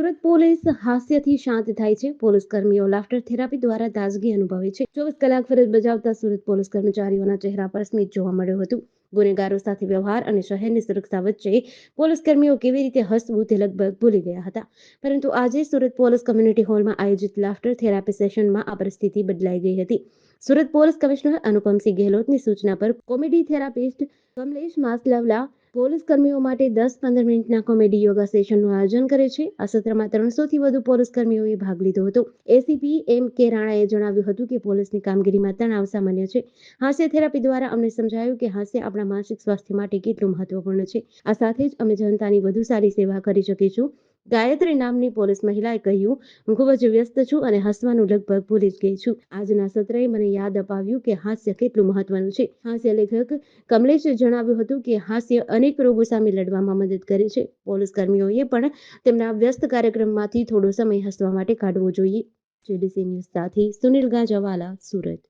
Surat police હાસ્યથી શાંત થાય છે. પોલીસ કર્મીઓ લાફ્ટર થેરાપી દ્વારા તાજગી અનુભવે છે. ચોવીસ કલાક ફરજ બજાવતા સુરત પોલીસ કર્મચારીઓના ચહેરા પર સ્મિત જોવા મળ્યું હતું. ગુનેગારો સાથે વ્યવહાર અને શહેરની સુરક્ષા વચ્ચે પોલીસ કર્મીઓ કેવી રીતે હસવું તે લગભગ ભૂલી ગયા હતા. પરંતુ આજે સુરત પોલીસ કમ્યુનિટી હોલમાં આયોજિત લાફ્ટર થેરાપી સેશનમાં આ પરિસ્થિતિ બદલાઈ ગઈ હતી. સુરત પોલીસ કમિશનર અનુપમસિંહ ગેહલોતની સૂચના પર comedy therapist Kamlesh Masalawala police કર્મીઓ માટે દસ પંદર મિનિટના કોમેડી યોગા સેશનનું આયોજન કરે છે. આ સત્રમાં ત્રણસોથી વધુ પોલીસ કર્મીઓએ ભાગ લીધો હતો. એસીપી એમ કે રાણાએ જણાવ્યું હતું કે પોલીસની કામગીરીમાં તણાવ સામાન્ય છે. હાસ્ય થેરાપી દ્વારા અમને સમજાયું કે હાસ્ય આપણા માનસિક સ્વાસ્થ્ય માટે કેટલું મહત્વપૂર્ણ છે. આ સાથે જ અમે જનતાની વધુ સારી સેવા કરી શકીશું. ગાયત્રી નામની પોલીસ મહિલાએ કહ્યું, હું ખૂબ જ વ્યસ્ત છું અને હસવાનું લગભગ ભૂલી જ ગઈ છું. આજના સત્રએ મને યાદ અપાવ્યું કે હાસ્ય કેટલું મહત્વનું છે. હાસ્ય લેખક કમલેશે જણાવ્યું હતું કે હાસ્ય અનેક રોગો સામે લડવામાં મદદ કરે છે. પોલીસ કર્મીઓએ પણ તેમના વ્યસ્ત કાર્યક્રમમાંથી થોડો સમય હસવા માટે કાઢવો જોઈએ. જેડીસી ન્યૂઝ સાથે સુનિલ ગાંજાવાલા, સુરત.